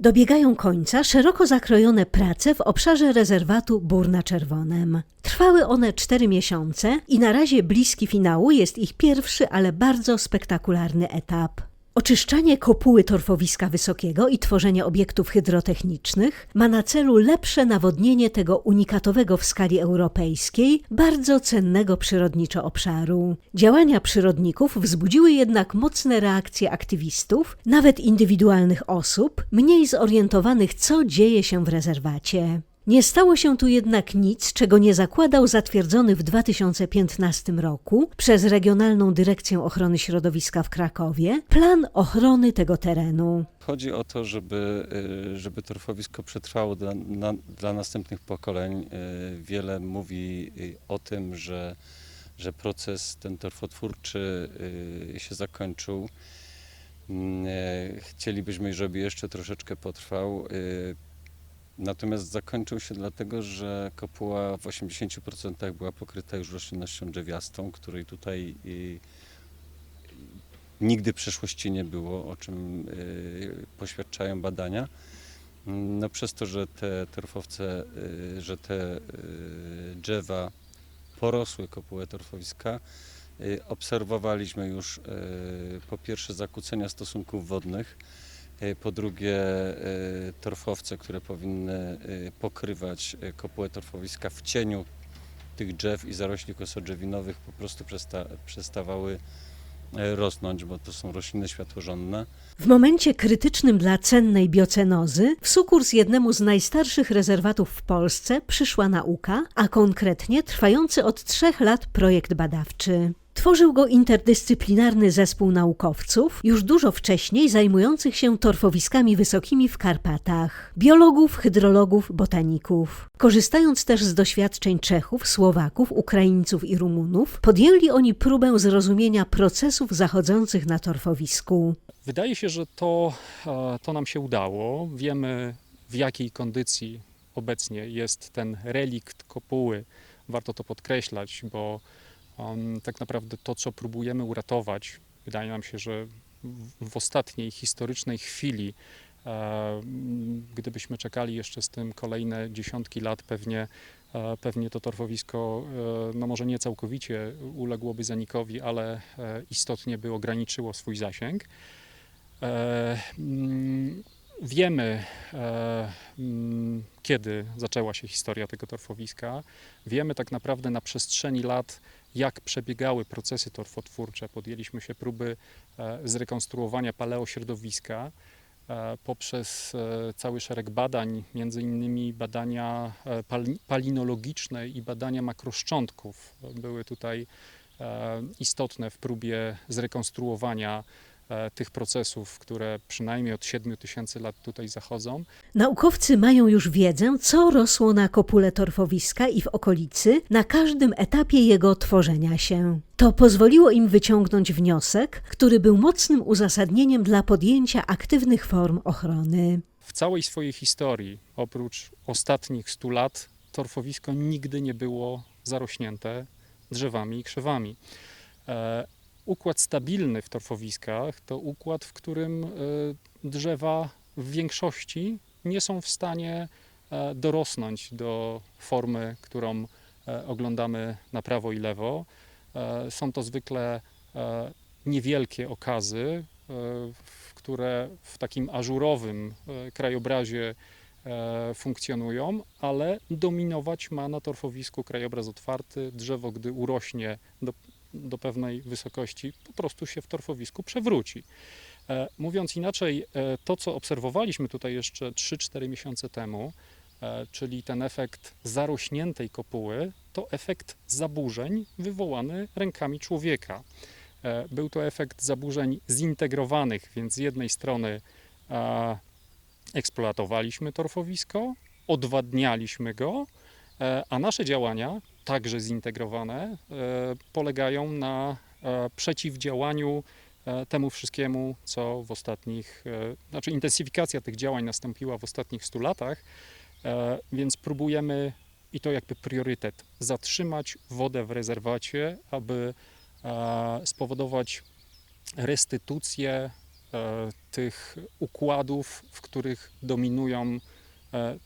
Dobiegają końca szeroko zakrojone prace w obszarze rezerwatu Bór na Czerwonem. Trwały one cztery miesiące i na razie bliski finału jest ich pierwszy, ale bardzo spektakularny etap. Oczyszczanie kopuły torfowiska wysokiego i tworzenie obiektów hydrotechnicznych ma na celu lepsze nawodnienie tego unikatowego w skali europejskiej, bardzo cennego przyrodniczo obszaru. Działania przyrodników wzbudziły jednak mocne reakcje aktywistów, nawet indywidualnych osób, mniej zorientowanych, co dzieje się w rezerwacie. Nie stało się tu jednak nic, czego nie zakładał zatwierdzony w 2015 roku przez Regionalną Dyrekcję Ochrony Środowiska w Krakowie plan ochrony tego terenu. Chodzi o to, żeby, y, żeby torfowisko przetrwało dla, na, dla następnych pokoleń. Y, Wiele mówi y, o tym, że, że proces ten torfotwórczy się zakończył. Mm, Chcielibyśmy, żeby jeszcze troszeczkę potrwał. Natomiast zakończył się dlatego, że kopuła w 80% była pokryta już roślinnością drzewiastą, której tutaj y, nigdy w przeszłości nie było, o czym y, poświadczają badania. No przez to, że te torfowce, y, że te drzewa porosły kopułę torfowiska, obserwowaliśmy już po pierwsze zakłócenia stosunków wodnych, po drugie y, torfowce, które powinny y, pokrywać kopułę torfowiska w cieniu tych drzew i zarośli kosodrzewinowych po prostu przesta, przestawały e, rosnąć, bo to są rośliny światłożonne. W momencie krytycznym dla cennej biocenozy w sukurs jednemu z najstarszych rezerwatów w Polsce przyszła nauka, a konkretnie trwający od trzech lat projekt badawczy. Tworzył go interdyscyplinarny zespół naukowców, już dużo wcześniej zajmujących się torfowiskami wysokimi w Karpatach, biologów, hydrologów, botaników. Korzystając też z doświadczeń Czechów, Słowaków, Ukraińców i Rumunów, podjęli oni próbę zrozumienia procesów zachodzących na torfowisku. Wydaje się, że to, e, to nam się udało. Wiemy, w jakiej kondycji obecnie jest ten relikt kopuły. Warto to podkreślać, bo um, tak naprawdę to, co próbujemy uratować, wydaje nam się, że w, ostatniej historycznej chwili, e, gdybyśmy czekali jeszcze z tym kolejne dziesiątki lat, pewnie, e, pewnie to torfowisko, e, no może nie całkowicie uległoby zanikowi, ale e, istotnie by ograniczyło swój zasięg. E, mm, Wiemy, e, mm, kiedy zaczęła się historia tego torfowiska. Wiemy tak naprawdę na przestrzeni lat, jak przebiegały procesy torfotwórcze. Podjęliśmy się próby e, zrekonstruowania paleośrodowiska e, poprzez e, cały szereg badań, między innymi badania pal- palinologiczne i badania makroszczątków były tutaj istotne w próbie zrekonstruowania tych procesów, które przynajmniej od 7 tysięcy lat tutaj zachodzą. Naukowcy mają już wiedzę, co rosło na kopule torfowiska i w okolicy na każdym etapie jego tworzenia się. To pozwoliło im wyciągnąć wniosek, który był mocnym uzasadnieniem dla podjęcia aktywnych form ochrony. W całej swojej historii, oprócz ostatnich 100 lat, torfowisko nigdy nie było zarośnięte drzewami i krzewami. Układ stabilny w torfowiskach to układ, w którym e, drzewa w większości nie są w stanie e, dorosnąć do formy, którą e, oglądamy na prawo i lewo. Są to zwykle niewielkie okazy, które w takim ażurowym krajobrazie funkcjonują, ale dominować ma na torfowisku krajobraz otwarty. Drzewo, gdy urośnie do, do pewnej wysokości, po prostu się w torfowisku przewróci. E, Mówiąc inaczej, e, to co obserwowaliśmy tutaj jeszcze 3-4 miesiące temu, e, czyli ten efekt zarośniętej kopuły, to efekt zaburzeń wywołany rękami człowieka. Był to efekt zaburzeń zintegrowanych, więc z jednej strony eksploatowaliśmy torfowisko, odwadnialiśmy go, a nasze działania, także zintegrowane, e, polegają na e, przeciwdziałaniu e, temu wszystkiemu, co w ostatnich, znaczy intensyfikacja tych działań nastąpiła w ostatnich 100 latach, więc próbujemy, i to jakby priorytet, zatrzymać wodę w rezerwacie, aby spowodować restytucję tych układów, w których dominują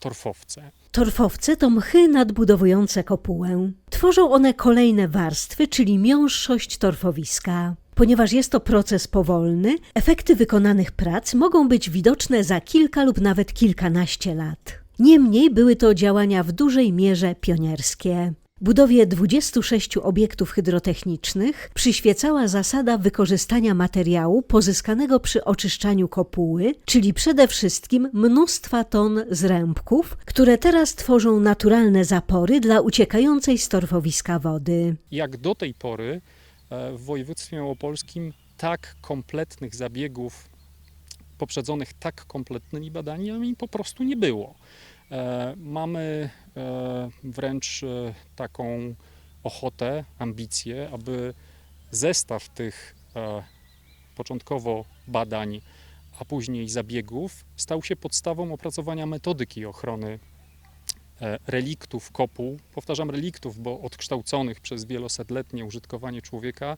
torfowce. Torfowce to mchy nadbudowujące kopułę. Tworzą one kolejne warstwy, czyli miąższość torfowiska. Ponieważ jest to proces powolny, efekty wykonanych prac mogą być widoczne za kilka lub nawet kilkanaście lat. Niemniej były to działania w dużej mierze pionierskie. Budowie 26 obiektów hydrotechnicznych przyświecała zasada wykorzystania materiału pozyskanego przy oczyszczaniu kopuły, czyli przede wszystkim mnóstwa ton zrębków, które teraz tworzą naturalne zapory dla uciekającej z torfowiska wody. Jak do tej pory e, w województwie małopolskim tak kompletnych zabiegów poprzedzonych tak kompletnymi badaniami po prostu nie było. E, Mamy wręcz e, taką ochotę, ambicję, aby zestaw tych e, początkowo badań, a później zabiegów stał się podstawą opracowania metodyki ochrony e, reliktów kopuł. Powtarzam reliktów, bo odkształconych przez wielosetletnie użytkowanie człowieka e,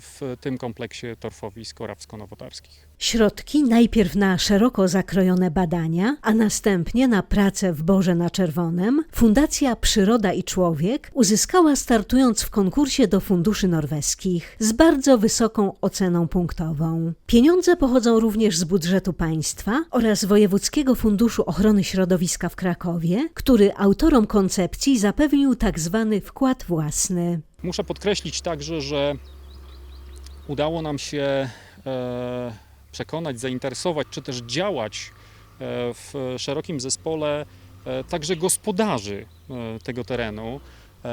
w tym kompleksie torfowisk orawsko-nowotarskich. Środki najpierw na szeroko zakrojone badania, a następnie na pracę w Borze na Czerwonem Fundacja Przyroda i Człowiek uzyskała startując w konkursie do funduszy norweskich z bardzo wysoką oceną punktową. Pieniądze pochodzą również z budżetu państwa oraz Wojewódzkiego Funduszu Ochrony Środowiska w Krakowie, który autorom koncepcji zapewnił tak zwany wkład własny. Muszę podkreślić także, że udało nam się e, przekonać, zainteresować, czy też działać e, w szerokim zespole e, także gospodarzy e, tego terenu,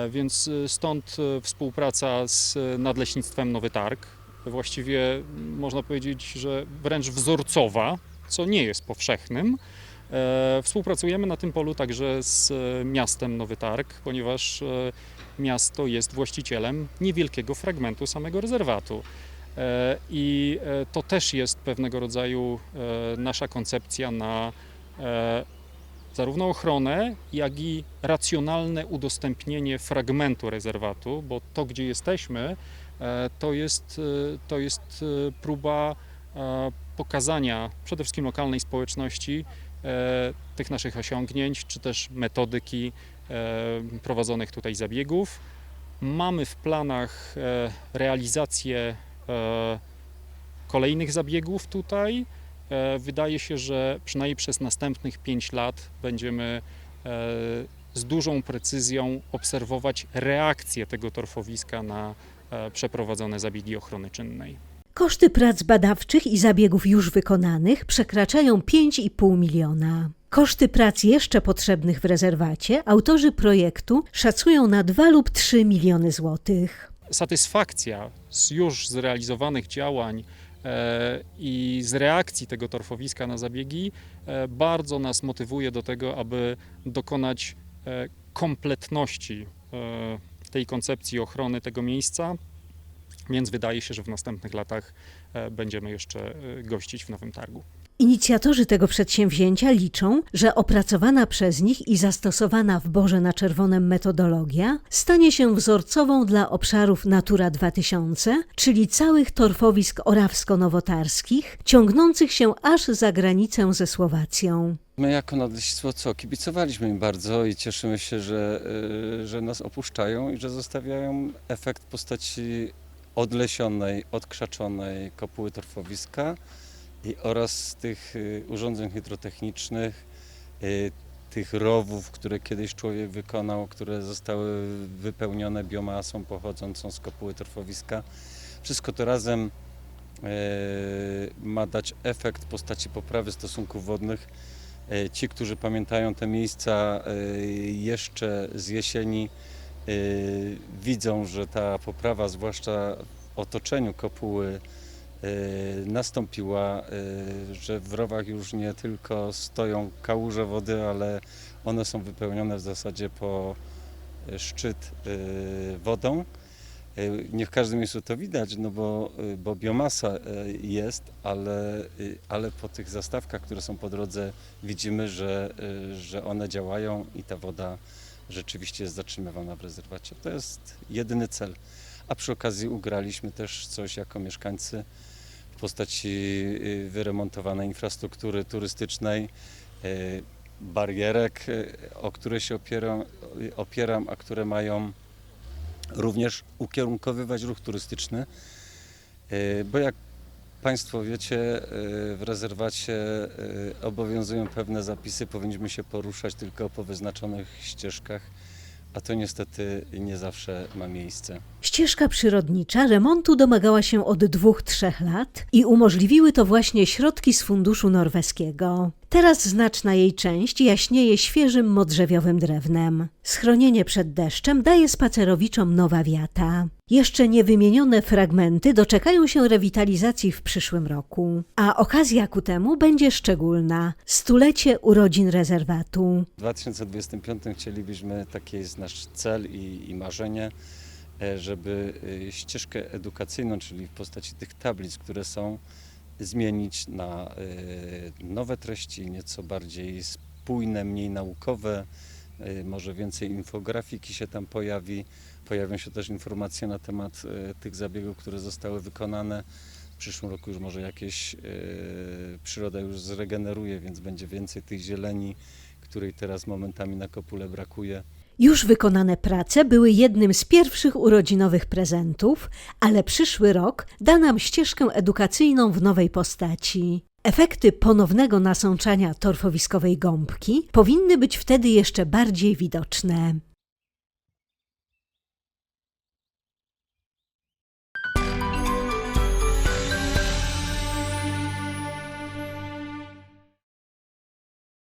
więc stąd współpraca z Nadleśnictwem Nowy Targ, właściwie można powiedzieć, że wręcz wzorcowa, co nie jest powszechnym. Współpracujemy na tym polu także z miastem Nowy Targ, ponieważ miasto jest właścicielem niewielkiego fragmentu samego rezerwatu. E, I e, to też jest pewnego rodzaju e, nasza koncepcja na zarówno ochronę, jak i racjonalne udostępnienie fragmentu rezerwatu, bo to, gdzie jesteśmy, to jest, to jest próba pokazania przede wszystkim lokalnej społeczności tych naszych osiągnięć, czy też metodyki prowadzonych tutaj zabiegów. Mamy w planach realizację kolejnych zabiegów tutaj. E, Wydaje się, że przynajmniej przez następnych 5 lat będziemy e, z dużą precyzją obserwować reakcję tego torfowiska na e, przeprowadzone zabiegi ochrony czynnej. Koszty prac badawczych i zabiegów już wykonanych przekraczają 5,5 miliona. Koszty prac jeszcze potrzebnych w rezerwacie autorzy projektu szacują na 2 lub 3 miliony złotych. Satysfakcja z już zrealizowanych działań e, i z reakcji tego torfowiska na zabiegi e, bardzo nas motywuje do tego, aby dokonać e, kompletności tej koncepcji ochrony tego miejsca. Więc wydaje się, że w następnych latach e, będziemy jeszcze e, gościć w Nowym Targu. Inicjatorzy tego przedsięwzięcia liczą, że opracowana przez nich i zastosowana w Borze na Czerwonem metodologia stanie się wzorcową dla obszarów Natura 2000, czyli całych torfowisk orawsko-nowotarskich, ciągnących się aż za granicę ze Słowacją. My jako Nadleśnictwo co? Kibicowaliśmy im bardzo i cieszymy się, że, y, że nas opuszczają i że zostawiają efekt w postaci odlesionej, odkrzaczonej kopuły torfowiska i oraz tych y, urządzeń hydrotechnicznych, y, tych rowów, które kiedyś człowiek wykonał, które zostały wypełnione biomasą pochodzącą z kopuły torfowiska. Wszystko to razem e, ma dać efekt w postaci poprawy stosunków wodnych Ci, którzy pamiętają te miejsca jeszcze z jesieni, widzą, że ta poprawa, zwłaszcza w otoczeniu kopuły, e, nastąpiła, e, że w rowach już nie tylko stoją kałuże wody, ale one są wypełnione w zasadzie po szczyt wodą. Nie w każdym miejscu to widać, no bo, bo biomasa jest, ale, ale po tych zastawkach, które są po drodze, widzimy, że, y, że one działają i ta woda rzeczywiście jest zatrzymywana w rezerwacie. To jest jedyny cel. A przy okazji ugraliśmy też coś jako mieszkańcy postaci y, wyremontowanej infrastruktury turystycznej, y, barierek, y, o które się opieram, opieram, a które mają również ukierunkowywać ruch turystyczny, bo jak Państwo wiecie, y, w rezerwacie y, obowiązują pewne zapisy, powinniśmy się poruszać tylko po wyznaczonych ścieżkach, a to niestety nie zawsze ma miejsce. Ścieżka przyrodnicza remontu domagała się od dwóch, trzech lat i umożliwiły to właśnie środki z funduszu norweskiego. Teraz znaczna jej część jaśnieje świeżym modrzewiowym drewnem. Schronienie przed deszczem daje spacerowiczom nowa wiata. Jeszcze niewymienione fragmenty doczekają się rewitalizacji w przyszłym roku, a okazja ku temu będzie szczególna stulecie urodzin rezerwatu. W 2025 chcielibyśmy, taki jest nasz cel i, i marzenie, e, żeby e, ścieżkę edukacyjną, czyli w postaci tych tablic, które są, zmienić na e, nowe treści, nieco bardziej spójne, mniej naukowe, e, może więcej infografiki się tam pojawi. Pojawią się też informacje na temat e, tych zabiegów, które zostały wykonane. W przyszłym roku już może jakieś przyroda już zregeneruje, więc będzie więcej tych zieleni, której teraz momentami na kopule brakuje. Już wykonane prace były jednym z pierwszych urodzinowych prezentów, ale przyszły rok da nam ścieżkę edukacyjną w nowej postaci. Efekty ponownego nasączania torfowiskowej gąbki powinny być wtedy jeszcze bardziej widoczne.